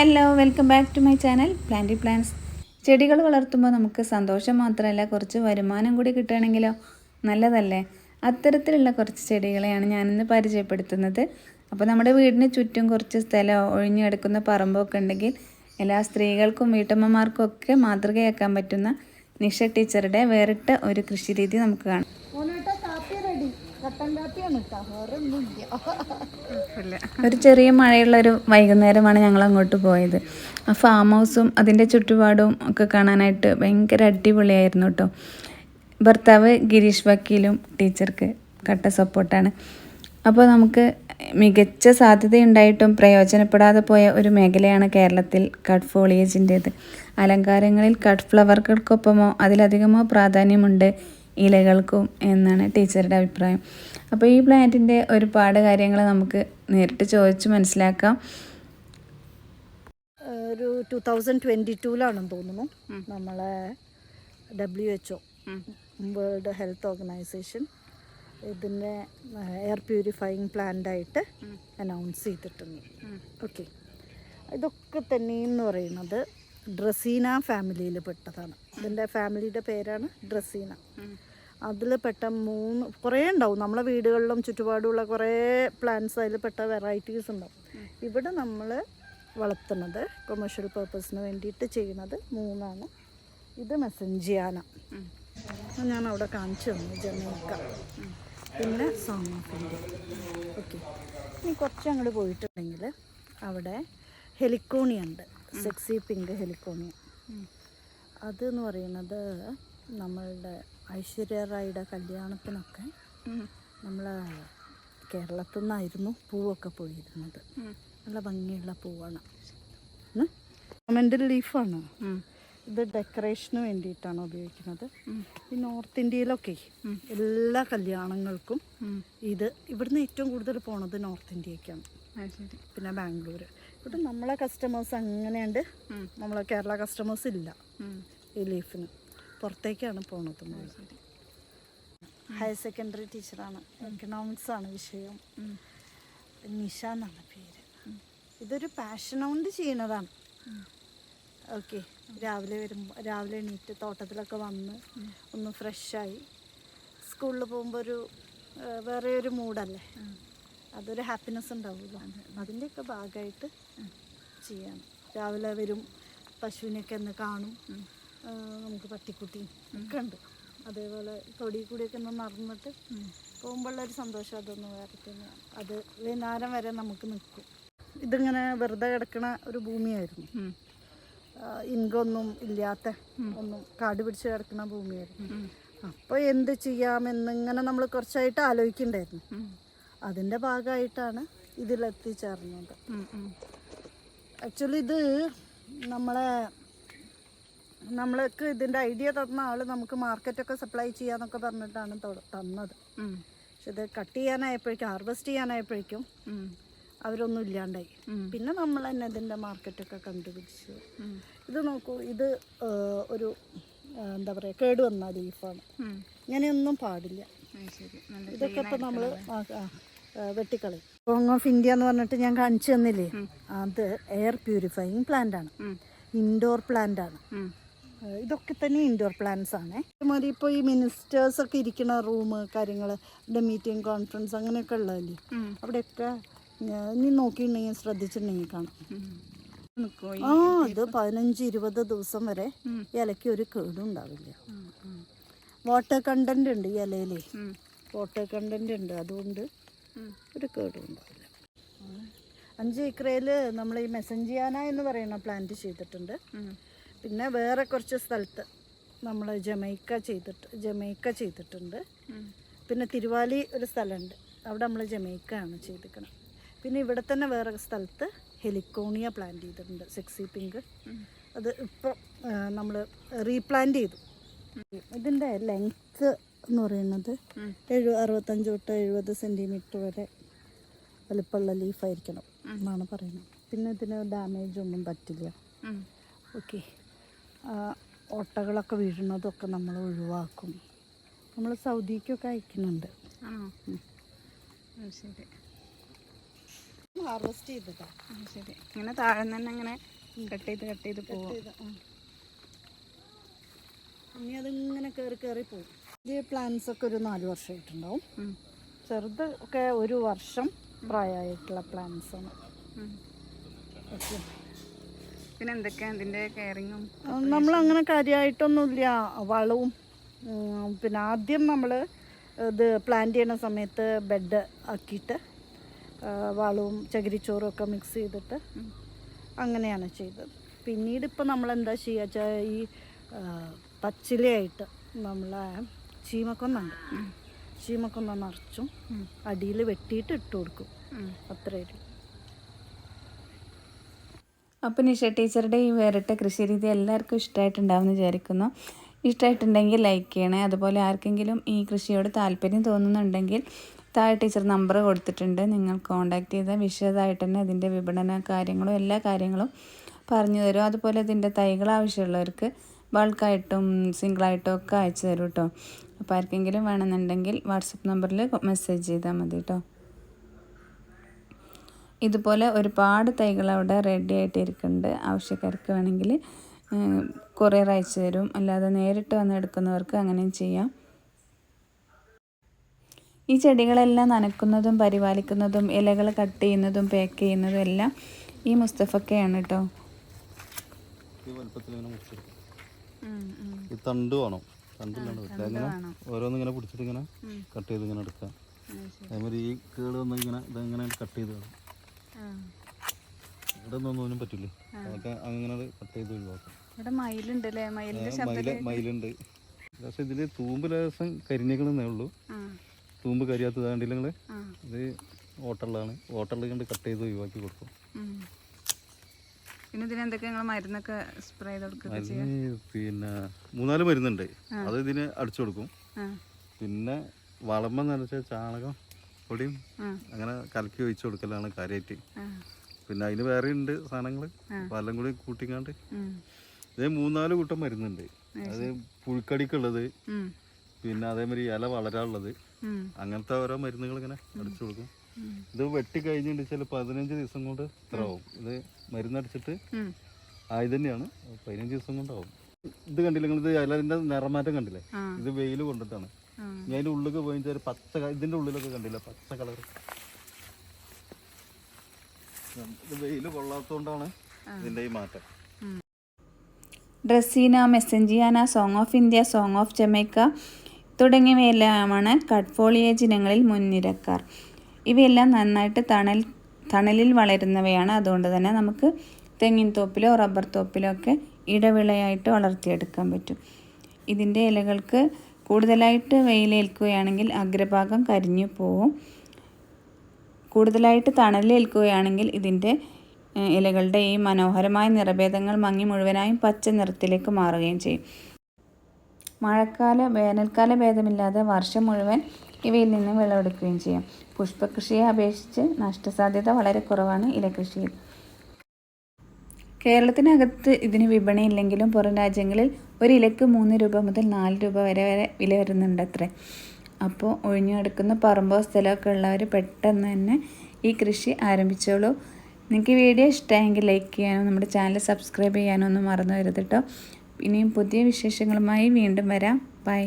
Hello welcome back to my channel planty plants ചെടികൾ വളർത്തുമ്പോൾ നമുക്ക് സന്തോഷം മാത്രമല്ല കുറച്ച് വരുമാനം കൂടി കിട്ടുകയാണെങ്കിലോ? നല്ലതല്ലേ? അത്തരത്തിലുള്ള കുറച്ച് ചെടികളെയാണ് ഞാനിന്ന് പരിചയപ്പെടുത്തുന്നത്. അപ്പോൾ നമ്മുടെ വീടിന് ചുറ്റും കുറച്ച് സ്ഥലം ഒഴിഞ്ഞു കിടക്കുന്ന പറമ്പൊക്കെ ഉണ്ടെങ്കിൽ എല്ലാ സ്ത്രീകൾക്കും വീട്ടമ്മമാർക്കും ഒക്കെ മാതൃകയാക്കാൻ പറ്റുന്ന നിഷ ടീച്ചറുടെ വേറിട്ട ഒരു കൃഷി രീതി നമുക്ക് കാണാം. ഒരു ചെറിയ മഴയുള്ള ഒരു വൈകുന്നേരമാണ് ഞങ്ങൾ അങ്ങോട്ട് പോയത്. ആ ഫാം ഹൗസും അതിന്റെ ചുറ്റുപാടും ഒക്കെ കാണാനായിട്ട് ഭയങ്കര അടിപൊളിയായിരുന്നു കേട്ടോ ഭർത്താവ് ഗിരീഷ് വക്കീലും ടീച്ചർക്ക് കട്ട സപ്പോർട്ടാണ്. അപ്പോൾ നമുക്ക് മികച്ച സാധ്യതയുണ്ടായിട്ടും പ്രയോജനപ്പെടാതെ പോയ ഒരു മേഖലയാണ് കേരളത്തിൽ കട്ട് ഫോളിയേജിന്റേത് അലങ്കാരങ്ങളിൽ കട്ട് ഫ്ലവർകൾക്കൊപ്പമോ അതിലധികമോ പ്രാധാന്യമുണ്ട് ഇലകൾക്കും എന്നാണ് ടീച്ചറുടെ അഭിപ്രായം. അപ്പോൾ ഈ പ്ലാന്റിന്റെ ഒരുപാട് കാര്യങ്ങൾ നമുക്ക് നേരിട്ട് ചോദിച്ച് മനസ്സിലാക്കാം. ഒരു ടു തൗസൻഡ് ട്വന്റി ടൂലാണെന്ന് തോന്നുന്നു. നമ്മളെ W H O World Health Organization ഇതിനെ എയർ പ്യൂരിഫയിങ് പ്ലാന്റായിട്ട് അനൗൺസ് ചെയ്തിട്ടുണ്ട്. ഓക്കെ. ഇതൊക്കെ തന്നെ എന്ന് പറയുന്നത് ഡ്രസീന ഫാമിലിയിൽ പെട്ടതാണ്. ഇതിന്റെ ഫാമിലിയുടെ പേരാണ് ഡ്രസീന. അതിൽ പെട്ട മൂന്ന് കുറേ ഉണ്ടാവും. നമ്മളെ വീടുകളിലും ചുറ്റുപാടുമുള്ള കുറേ പ്ലാന്റ്സ് അതിൽ പെട്ട വെറൈറ്റീസ് ഉണ്ടാവും. ഇവിടെ നമ്മൾ വളർത്തുന്നത് കൊമേഴ്ഷ്യൽ പർപ്പസിന് വേണ്ടിയിട്ട് ചെയ്യുന്നത് മൂന്നാണ്. ഇത് മെസഞ്ചിയാന ഞാൻ അവിടെ കാണിച്ചു തന്നു ജമൈക്ക പിന്നെ സോമാഫിന്റെ ഓക്കെ ഇനി കുറച്ച് അങ്ങോട്ട് പോയിട്ടുണ്ടെങ്കിൽ അവിടെ ഹെലിക്കോണി ഉണ്ട്. സെക്സി പിങ്ക് ഹെലിക്കോണിയ അതെന്ന് പറയുന്നത് നമ്മളുടെ ഐശ്വര്യ റായിയുടെ കല്യാണത്തിനൊക്കെ നമ്മൾ കേരളത്തിൽ നിന്നായിരുന്നു പൂവൊക്കെ പോയിരുന്നത്. നല്ല ഭംഗിയുള്ള പൂവാണ്. മെന്റൽ ലീഫാണ് ഇത് ഡെക്കറേഷന് വേണ്ടിയിട്ടാണ് ഉപയോഗിക്കുന്നത്. ഈ നോർത്ത് ഇന്ത്യയിലൊക്കെ എല്ലാ കല്യാണങ്ങൾക്കും ഇത് ഇവിടുന്ന് ഏറ്റവും കൂടുതൽ പോണത് നോർത്ത് ഇന്ത്യക്കാണ് പിന്നെ ബാംഗ്ലൂർ ഇവിടെ നമ്മളെ കസ്റ്റമേഴ്സ് അങ്ങനെയുണ്ട്. നമ്മളെ കേരള കസ്റ്റമേഴ്സ് ഇല്ല. ഈ ലീഫിന് പുറത്തേക്കാണ് പോണത് ഹയർ സെക്കൻഡറി ടീച്ചറാണ് എക്കണോമിക്സ് ആണ്. വിഷയം. നിഷ എന്നാണ് പേര്. ഇതൊരു പാഷൻ കൊണ്ട് ചെയ്യുന്നതാണ് ഓക്കെ രാവിലെ വരുമ്പോൾ രാവിലെ എണീറ്റ് തോട്ടത്തിലൊക്കെ വന്ന് ഒന്ന് ഫ്രഷായി സ്കൂളിൽ പോകുമ്പോൾ ഒരു വേറെ ഒരു മൂഡല്ലേ? അതൊരു ഹാപ്പിനെസ് ഉണ്ടാവുമല്ലോ. അതിന്റെയൊക്കെ ഭാഗമായിട്ട് ചെയ്യണം. രാവിലെ വരും പശുവിനെയൊക്കെ ഒന്ന് കാണും. നമുക്ക് പട്ടിക്കുട്ടി ഒക്കെ ഉണ്ട്. അതേപോലെ തൊടി കൂടിയൊക്കെ ഒന്ന് നടന്നിട്ട് പോകുമ്പോഴുള്ളൊരു സന്തോഷം അതൊന്ന് വേറെ തന്നെയാണ് അത് വൈകുന്നേരം വരെ നമുക്ക് നിൽക്കും. ഇതിങ്ങനെ വെറുതെ കിടക്കണ ഒരു ഭൂമിയായിരുന്നു. ഇൻകൊന്നും ഇല്ലാത്ത ഒന്നും കാട് പിടിച്ച് കിടക്കുന്ന ഭൂമിയായിരുന്നു. അപ്പോൾ എന്ത് ചെയ്യാമെന്നിങ്ങനെ നമ്മൾ കുറച്ചായിട്ട് ആലോചിക്കണ്ടായിരുന്നു. അതിന്റെ ഭാഗമായിട്ടാണ് ഇതിലെത്തിച്ചേർന്നത്. ആക്ച്വലി ഇത് നമ്മളെ നമ്മൾക്ക് ഇതിന്റെ ഐഡിയ തന്ന ആൾ നമുക്ക് മാർക്കറ്റൊക്കെ സപ്ലൈ ചെയ്യാന്നൊക്കെ പറഞ്ഞിട്ടാണ് തന്നത്. പക്ഷെ ഇത് കട്ട് ചെയ്യാനായപ്പോഴേക്കും ഹാർവെസ്റ്റ് ചെയ്യാനായപ്പോഴേക്കും അവരൊന്നും ഇല്ലാണ്ടായി. പിന്നെ നമ്മൾ തന്നെ ഇതിന്റെ മാർക്കറ്റൊക്കെ കണ്ടുപിടിച്ചു. ഇത് നോക്കൂ ഇത് ഒരു എന്താ പറയുക കേട് വന്ന ലീഫാണ് ഇങ്ങനെയൊന്നും പാടില്ല. ഇതൊക്കെ ഇപ്പം നമ്മൾ വെട്ടിക്കളയും. കോങ് ഓഫ് ഇന്ത്യ എന്ന് പറഞ്ഞിട്ട് ഞാൻ കാണിച്ചു തന്നില്ലേ? അത് എയർ പ്യൂരിഫയിങ് പ്ലാന്റ് ആണ്. ഇൻഡോർ പ്ലാന്റ് ആണ്. ഇതൊക്കെ തന്നെ ഇൻഡോർ പ്ലാന്റ്സ് ആണ്. അതുമാതിരി ഇപ്പോൾ ഈ മിനിസ്റ്റേഴ്സ് ഒക്കെ ഇരിക്കുന്ന റൂം കാര്യങ്ങൾ ഇവിടെ മീറ്റിംഗ് കോൺഫറൻസ് അങ്ങനെയൊക്കെ ഉള്ളതല്ലേ? അവിടെയൊക്കെ നീ ഇനി നോക്കിയിട്ടുണ്ടെങ്കിൽ ശ്രദ്ധിച്ചിട്ടുണ്ടെങ്കിൽ കാണും. ആ ഇത് പതിനഞ്ച് ഇരുപത് ദിവസം വരെ ഇലയ്ക്ക് ഒരു കേടും ഉണ്ടാവില്ല. വാട്ടർ കണ്ടന്റ് ഉണ്ട് ഈ ഇലയിൽ വാട്ടർ കണ്ടന്റ് ഉണ്ട്. അതുകൊണ്ട് ഒരു കേടും ഉണ്ടാവില്ല. അഞ്ച് ഏക്കറയിൽ നമ്മൾ ഈ മെസ്സഞ്ചിയാന എന്ന് പറയുന്ന പ്ലാന്റ് ചെയ്തിട്ടുണ്ട്. പിന്നെ വേറെ കുറച്ച് സ്ഥലത്ത് നമ്മൾ ജമൈക്ക ചെയ്തിട്ട് ജമൈക്ക ചെയ്തിട്ടുണ്ട്. പിന്നെ തിരുവാലി ഒരു സ്ഥലമുണ്ട്. അവിടെ നമ്മൾ ജമൈക്ക ആണ് ചെയ്തിരിക്കണം പിന്നെ ഇവിടെ തന്നെ വേറെ സ്ഥലത്ത് ഹെലിക്കോണിയ പ്ലാന്റ് ചെയ്തിട്ടുണ്ട് സെക്സി പിങ്ക് അത് ഇപ്പം നമ്മൾ റീപ്ലാന്റ് ചെയ്തു. ഇതിന്റെ ലെങ്ത്ത് എന്ന് പറയുന്നത് എഴു അറുപത്തഞ്ച് തൊട്ട് എഴുപത് സെന്റിമീറ്റർ വരെ വലിപ്പമുള്ള ലീഫായിരിക്കണം എന്നാണ് പറയുന്നത്. പിന്നെ ഇതിന് ഡാമേജ് ഒന്നും പറ്റില്ല. ഓക്കെ ഓട്ടകളൊക്കെ വീഴുന്നതൊക്കെ നമ്മൾ ഒഴിവാക്കും. നമ്മൾ സൗദിക്കൊക്കെ അയക്കുന്നുണ്ട്. ശരി. ഹാർവെസ്റ്റ് ചെയ്തതാണ് ആ, ശരി. ഇങ്ങനെ താഴെ തന്നെ ഇങ്ങനെ കട്ട് ചെയ്ത് കട്ട് ചെയ്ത് പോകും ചെയ്ത ആ. ഇനി അതിങ്ങനെ കയറി കയറി പോകും ഈ പ്ലാന്റ്സ് ഒക്കെ ഒരു നാല് വർഷമായിട്ടുണ്ടാവും. ചെറുത് ഒക്കെ ഒരു വർഷം പ്രായമായിട്ടുള്ള പ്ലാന്റ്സ് ആണ്. ഓക്കെ. പിന്നെ എന്തൊക്കെയാണ് ഇതിന്റെ കെയറിങ്ങും നമ്മളങ്ങനെ കാര്യമായിട്ടൊന്നുമില്ല വളവും പിന്നെ ആദ്യം നമ്മൾ ഇത് പ്ലാന്റ് ചെയ്യണ സമയത്ത് ബെഡ് ആക്കിയിട്ട് വളവും ചകിരിച്ചോറും ഒക്കെ മിക്സ് ചെയ്തിട്ട് അങ്ങനെയാണ് ചെയ്തത്. പിന്നീട് ഇപ്പോൾ നമ്മൾ എന്താ ചെയ്യുക വെച്ചാൽ ഈ പച്ചിലയായിട്ട് നമ്മളെ ചീമക്കൊന്നുണ്ട് ചീമക്കൊന്ന നിറച്ചും അടിയിൽ വെട്ടിയിട്ട് ഇട്ട് കൊടുക്കും. അത്രയേ ഉള്ളൂ. അപ്പോൾ നിഷ ടീച്ചറുടെ ഈ വേറിട്ട കൃഷി രീതി എല്ലാവർക്കും ഇഷ്ടമായിട്ടുണ്ടാവുമെന്ന് വിചാരിക്കുന്നു. ഇഷ്ടമായിട്ടുണ്ടെങ്കിൽ ലൈക്ക് ചെയ്യണേ. അതുപോലെ ആർക്കെങ്കിലും ഈ കൃഷിയോട് താല്പര്യം തോന്നുന്നുണ്ടെങ്കിൽ താഴെ ടീച്ചർ നമ്പർ കൊടുത്തിട്ടുണ്ട്. നിങ്ങൾ കോൺടാക്ട് ചെയ്താൽ വിശദമായിട്ട് തന്നെ ഇതിന്റെ വിപണന കാര്യങ്ങളും എല്ലാ കാര്യങ്ങളും പറഞ്ഞു തരും. അതുപോലെ ഇതിന്റെ തൈകൾ ആവശ്യമുള്ളവർക്ക് ബൾക്കായിട്ടും സിംഗിളായിട്ടും ഒക്കെ അയച്ചു തരും കേട്ടോ അപ്പോൾ ആർക്കെങ്കിലും വേണമെന്നുണ്ടെങ്കിൽ വാട്സപ്പ് നമ്പറിൽ മെസ്സേജ് ചെയ്താൽ മതി കേട്ടോ ഇതുപോലെ ഒരുപാട് തൈകൾ അവിടെ റെഡി ആയിട്ട് ഇരിക്കുന്നുണ്ട് ആവശ്യക്കാർക്ക് വേണമെങ്കിൽ കൊറിയർ അയച്ചു തരും. അല്ലാതെ നേരിട്ട് വന്ന് എടുക്കുന്നവർക്ക് അങ്ങനെയും ചെയ്യാം. ഈ ചെടികളെല്ലാം നനക്കുന്നതും പരിപാലിക്കുന്നതും ഇലകൾ കട്ട് ചെയ്യുന്നതും പാക്ക് ചെയ്യുന്നതും എല്ലാം ഈ മുസ്തഫക്കയാണ് കേട്ടോ. ഈ ഇങ്ങനെ മുറിച്ചെടുക്കും. ഈ തണ്ട് വേണം. തണ്ടില്ലാണ്ട് പറ്റില്ല അങ്ങനെ ഓരോന്ന് ഇങ്ങനെ പിടിച്ചിട്ട് ഇങ്ങനെ കട്ട് ചെയ്ത് ഇങ്ങനെ എടുക്കാം അതേമാതിരി ഈ കേട് വന്നിങ്ങനെ ഇതെങ്ങനെ കട്ട് ചെയ്ത് കളയും ഇവിടെ ഒന്നും പറ്റില്ലേ അതൊക്കെ അങ്ങനെ കട്ട് ചെയ്ത് ഒഴിവാക്കാം. ഇവിടെ മയിലുണ്ട് അല്ലേ മയിലിന്റെ ആ, മയിൽ മയിലുണ്ട്. പക്ഷെ ഇതിൽ തൂമ്പ് കരിഞ്ഞേക്കണെന്നേ ഉള്ളൂ. തൂമ്പ് കരിയാത്തതാണ്ട് നിങ്ങൾ? ഇത് ഓട്ടറിലാണ് ഓട്ടറിൽ കണ്ട് കട്ട് ചെയ്ത് ഒഴിവാക്കി കൊടുക്കും. പിന്നെ ഇതിന് എന്തൊക്കെ നിങ്ങൾ മരുന്നൊക്കെ സ്പ്രേ ചെയ്ത് കൊടുക്കുക അതിന് പിന്നെ മൂന്നാൽ മരുന്നുണ്ട്. അത് ഇതിന് അടിച്ചു കൊടുക്കും. പിന്നെ വളമ്പം നനച്ച ചാണകം പൊടിയും അങ്ങനെ കലക്കി ഒഴിച്ചു കൊടുക്കലാണ് കാര്യമായിട്ട് പിന്നെ അതിന് വേറെ ഉണ്ട് സാധനങ്ങൾ എല്ലാം കൂടി കൂട്ടിക്കാണ്ട് ഇത് മൂന്നാൽ കൂട്ടം മരുന്നുണ്ട്. അത് പുഴുക്കടിക്കുള്ളത് പിന്നെ അതേമാതിരി ഇല വളരാനുള്ളത്. അങ്ങനത്തെ ഓരോ മരുന്നുകൾ ഇങ്ങനെ അടിച്ചു കൊടുക്കും. ഇത് വെട്ടി കഴിഞ്ഞിട്ട് ചില പതിനഞ്ച് ദിവസം കൊണ്ട് ഇത്ര ആവും ഇത് മരുന്നടിച്ചിട്ട് ആയി തന്നെയാണ് പതിനഞ്ച് ദിവസം കൊണ്ടാവും. ഇത് കണ്ടില്ല നിങ്ങൾ ഇത് ഇലതിന്റെ നിറമാറ്റം കണ്ടില്ലേ? ഇത് വെയിൽ കൊണ്ടിട്ടാണ്. ഞാൻ അതിന്റെ ഉള്ളിലേക്ക് പോയി പച്ച ഇതിന്റെ ഉള്ളിലൊക്കെ കണ്ടില്ല? പച്ച കളർ ഇത് വെയിൽ കൊള്ളാത്തോണ്ടാണ് ഇതിന്റെ ഈ മാറ്റം. Dracaena massangeana song of India song of Jamaica തുടങ്ങിയവയെല്ലാമാണ് കട്ട്ഫോളിയേജ് ഇനങ്ങളിൽ മുൻനിരക്കാർ. ഇവയെല്ലാം നന്നായിട്ട് തണൽ തണലിൽ വളരുന്നവയാണ്. അതുകൊണ്ട് തന്നെ നമുക്ക് തെങ്ങിൻ തോപ്പിലോ റബ്ബർ തോപ്പിലോ ഒക്കെ ഇടവിളയായിട്ട് വളർത്തിയെടുക്കാൻ പറ്റും. ഇതിന്റെ ഇലകൾക്ക് കൂടുതലായിട്ട് വെയിലേൽക്കുകയാണെങ്കിൽ അഗ്രഭാഗം കരിഞ്ഞു പോവും. കൂടുതലായിട്ട് തണലേൽക്കുകയാണെങ്കിൽ ഇതിന്റെ ഇലകളുടെ ഈ മനോഹരമായ നിറഭേദങ്ങൾ മങ്ങി മുഴുവനായും പച്ച നിറത്തിലേക്ക് മാറുകയും ചെയ്യും. മഴക്കാല വേനൽക്കാല ഭേദമില്ലാതെ വർഷം മുഴുവൻ ഇവയിൽ നിന്ന് വിളവെടുക്കുകയും ചെയ്യാം. പുഷ്പകൃഷിയെ അപേക്ഷിച്ച് നഷ്ടസാധ്യത വളരെ കുറവാണ് ഇലകൃഷിയിൽ. കേരളത്തിനകത്ത് ഇതിന് വിപണി ഇല്ലെങ്കിലും പുറം രാജ്യങ്ങളിൽ ഒരു ഇലക്ക് മൂന്ന് രൂപ മുതൽ നാല് രൂപ വരെ വരെ വില വരുന്നുണ്ട് അത്രേ അപ്പോൾ ഒഴിഞ്ഞു കിടക്കുന്ന പറമ്പോ സ്ഥലമൊക്കെ ഉള്ളവർ പെട്ടെന്ന് തന്നെ ഈ കൃഷി ആരംഭിച്ചോളൂ. നിങ്ങൾക്ക് വീഡിയോ ഇഷ്ടമായെങ്കിൽ ലൈക്ക് ചെയ്യാനും നമ്മുടെ ചാനൽ സബ്സ്ക്രൈബ് ചെയ്യാനും ഒന്നും മറന്നു വരുത് കേട്ടോ ഇനിയും പുതിയ വിശേഷങ്ങളുമായി വീണ്ടും വരാം. ബൈ.